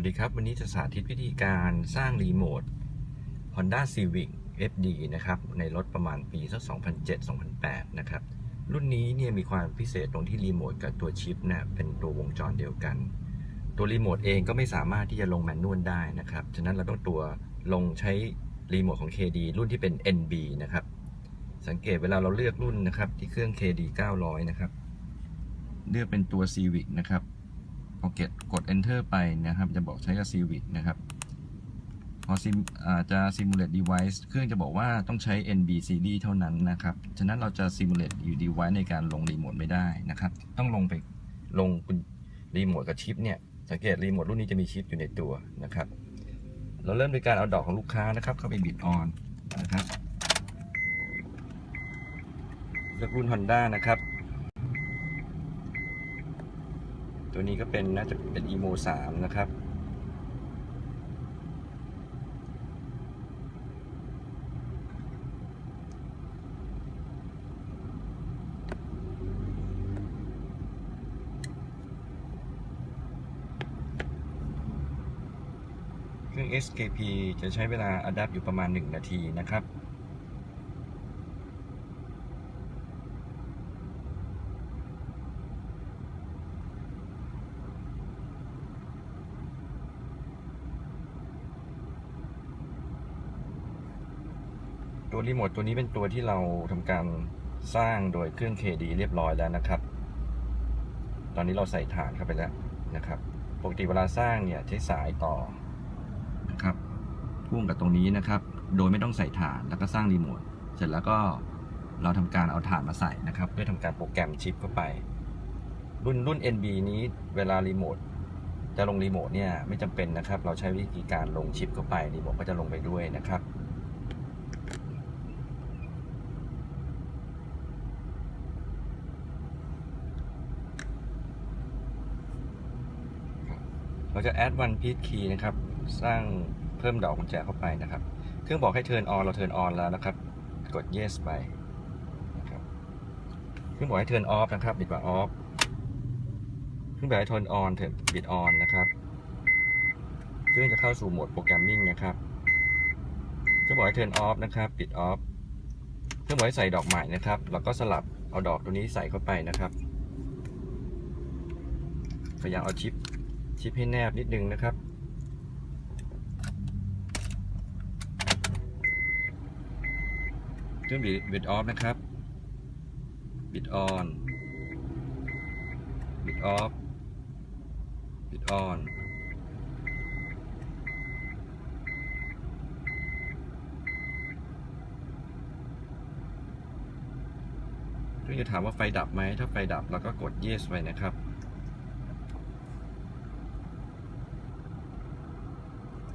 วัสดีครับ วันนี้จะสาธิตวิธีการสร้างรีโมท Honda Civic FD นะครับ ในรถประมาณปีสัก 2007-2008 นะครับ รุ่นนี้เนี่ยมีความพิเศษตรงที่รีโมทกับตัวชิปเนี่ยเป็นตัววงจรเดียวกัน ตัวรีโมทเองก็ไม่สามารถที่จะลงแมนนวลได้นะครับ ฉะนั้นเราต้องตัวลงใช้รีโมทของ KD รุ่นที่เป็น NB นะครับ สังเกตเวลาเราเลือกรุ่นนะครับที่เครื่อง KD 900 นะครับ เลือกเป็นตัว Civic นะครับ พอกดกด enter ไปนะครับ จะบอกใช้กับ Civic นะครับ พอซิมอาจะ simulate device เครื่องจะบอกว่าต้องใช้ NB series เท่านั้นนะครับ ฉะนั้นเราจะ simulate อยู่ device ในการลงรีโมทไม่ได้นะครับ ต้องลงไปลงรีโมทกับชิปเนี่ย สังเกตรีโมทรุ่นนี้จะมีชิปอยู่ในตัวนะครับ เราเริ่มด้วยการเอาดอกของลูกค้านะครับ เข้าไปบิดออนนะครับเลือกรุ่น Honda นะครับ ตัวนี้ก็เป็นน่าจะเป็น emo 3นะครับ เครื่อง SKP จะใช้เวลาอัดับอยู่ประมาณ 1 นาทีนะครับ ตัวรีโมทตัวนี้เป็นตัวที่เราทำการสร้างโดยเครื่อง KD เรียบร้อยแล้วนะครับ ตอนนี้เราใส่ฐานเข้าไปแล้วนะครับ ปกติเวลาสร้างเนี่ยใช้สายต่อนะครับพ่วงกับตรงนี้นะครับ โดยไม่ต้องใส่ฐานแล้วก็สร้างรีโมท เสร็จแล้วก็เราทำการเอาฐานมาใส่นะครับ เพื่อทำการโปรแกรมชิปเข้าไป รุ่นรุ่น NB นี้เวลารีโมทจะลงรีโมทเนี่ยไม่จำเป็นนะครับ เราใช้วิธีการลงชิปเข้าไปรีโมทก็จะลงไปด้วยนะครับ เราจะ add one piece key นะครับ สร้างเพิ่มดอกกุญแจเข้าไปนะครับ เครื่องบอกให้ turn on เรา turn on แล้วนะครับ กด yes ไปนะครับเครื่องบอกให้ turn off นะครับบิดว่า off เครื่องบอกให้ turn on เถิดบิด on นะครับ เครื่องจะเข้าสู่โหมดโปรแกรมมิ่งนะครับเครื่องบอกให้ turn off นะครับปิด off เครื่องบอกให้ใส่ดอกใหม่นะครับ แล้วก็สลับเอาดอกตัวนี้ใส่เข้าไปนะครับพยายามเอาชิป ชิปให้แนบนิดนึงนะครับ เครื่องบิดบิดออฟนะครับ บิดออน บิดออฟ บิดออนเครื่อจะถามว่าไฟดับไหม ถ้าไฟดับเราก็กด yes ไปนะครับ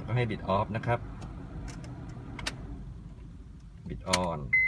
ก็ให้บิดออฟนะครับ บิดออน